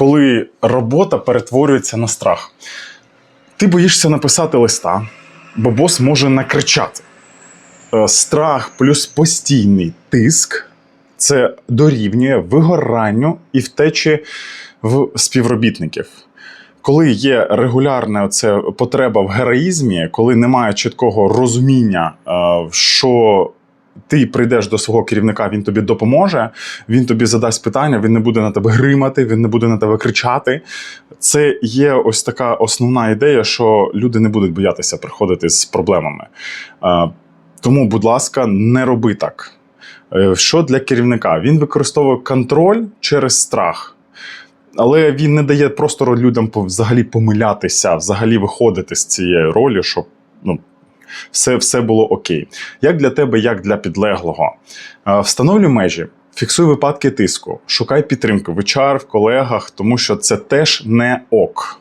коли робота перетворюється на страх. Ти боїшся написати листа, бо бос може накричати. Е, Страх плюс постійний тиск це дорівнює вигоранню і втечі в співробітників. Коли є регулярна потреба в героїзмі, коли немає чіткого розуміння, е, що ти прийдеш до свого керівника, він тобі допоможе, він тобі задасть питання, він не буде на тебе гримати, він не буде на тебе кричати. Це є ось така основна ідея, що люди не будуть боятися приходити з проблемами. Е, Тому, будь ласка, не роби так. Е, Що для керівника? Він використовує контроль через страх. Але він не дає простору людям взагалі помилятися, взагалі виходити з цієї ролі, щоб ну, все, все було окей. Як для тебе, як для підлеглого. Е, Встановлюй межі, фіксуй випадки тиску, шукай підтримки в HR, в колегах, тому що це теж не ок.